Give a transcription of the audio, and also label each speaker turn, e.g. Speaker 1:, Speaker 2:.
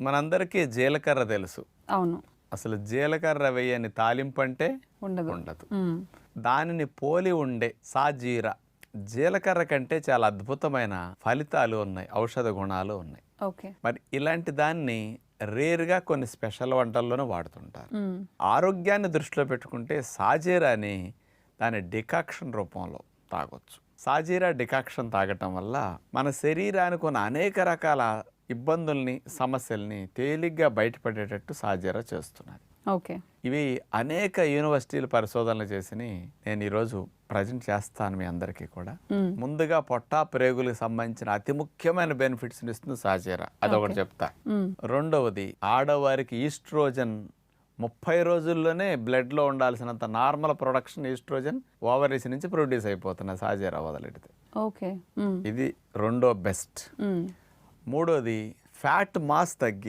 Speaker 1: మనందరికీ జీలకర్ర తెలుసు.
Speaker 2: అవును.
Speaker 1: అసలు జీలకర్ర వేయని తాలింపు అంటే
Speaker 2: ఉండదు.
Speaker 1: ఉండదు. దానిని పోలి ఉండే సాజీరా జీలకర్ర కంటే చాలా అద్భుతమైన ఫలితాలు ఉన్నాయి ఔషధ గుణాలు ఉన్నాయి.
Speaker 2: ఓకే.
Speaker 1: మరి ఇలాంటి దాన్ని రేరుగా కొన్ని స్పెషల్ వంటల్లోనూ వాడుతుంటారు. ఆరోగ్యాన్ని దృష్టిలో పెట్టుకుంటే సాజీరాని దాని డికాక్షన్ రూపంలో తాగొచ్చు. సాజీరా డికాక్షన్ తాగటం వల్ల మన శరీరానికి ఉన్న అనేక రకాల ఇబ్బందుల్ని సమస్యల్ని తేలిగ్గా బయటపడేటట్టు సాజీరా చేస్తున్నది.
Speaker 2: ఓకే.
Speaker 1: ఇవి అనేక యూనివర్సిటీలు పరిశోధనలు చేసి నేను ఈరోజు ప్రజెంట్ చేస్తాను మీ అందరికీ కూడా. ముందుగా పొట్టా ప్రేగులకు సంబంధించిన అతి ముఖ్యమైన బెనిఫిట్స్ ఇస్తుంది సాజీరా. అదొకటి చెప్తా. రెండవది ఆడవారికి ఈస్ట్రోజన్ ముప్పై రోజుల్లోనే బ్లడ్లో ఉండాల్సినంత నార్మల్ ప్రొడక్షన్ ఈస్ట్రోజన్ ఓవరీస్ నుంచి ప్రొడ్యూస్ అయిపోతున్నాయి సాజీరా వదలెడితే
Speaker 2: ఓకే.
Speaker 1: ఇది రెండో బెస్ట్. మూడోది ఫ్యాట్ మాస్ తగ్గి